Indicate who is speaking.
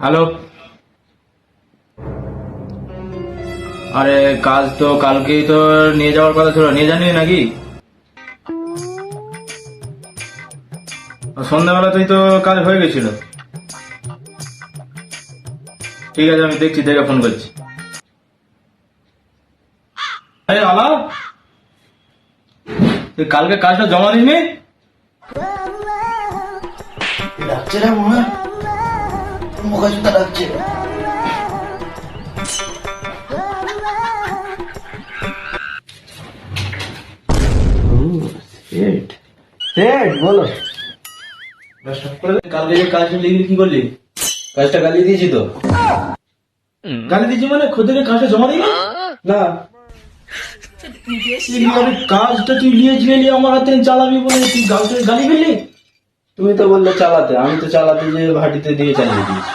Speaker 1: Hello. আরে, কাজ তো কালকেই তো নিয়ে যাওয়ার কথা ছিল। নিয়ে জানি নাকি? সন্ধ্যাবেলাতেই তো কাজ হয়ে গেছিল। ঠিক আছে, আমি দেখছি, দেখে ফোন করছি। আরে আলা তুই কালকে কাজটা জমা দিসনি
Speaker 2: ডাকছে রে ডাকছে। বলো।
Speaker 1: কালকে যে কাজটা লিখলি কি করলি?
Speaker 2: কাজটা গালিয়ে দিয়েছি তো?
Speaker 1: গালি দিয়েছি মানে খোঁজে কাজটা জমা দিবি?
Speaker 2: না।
Speaker 1: কাজটা তুই নিয়েছিলি গেলি আমার হাতে চালাবি বলে তুই গালতে গালি ফেললি?
Speaker 2: তুমি তো বললে চালাতে আমি তো চালাতে যে ভাটিতে দিয়ে চালিয়ে দিয়েছি।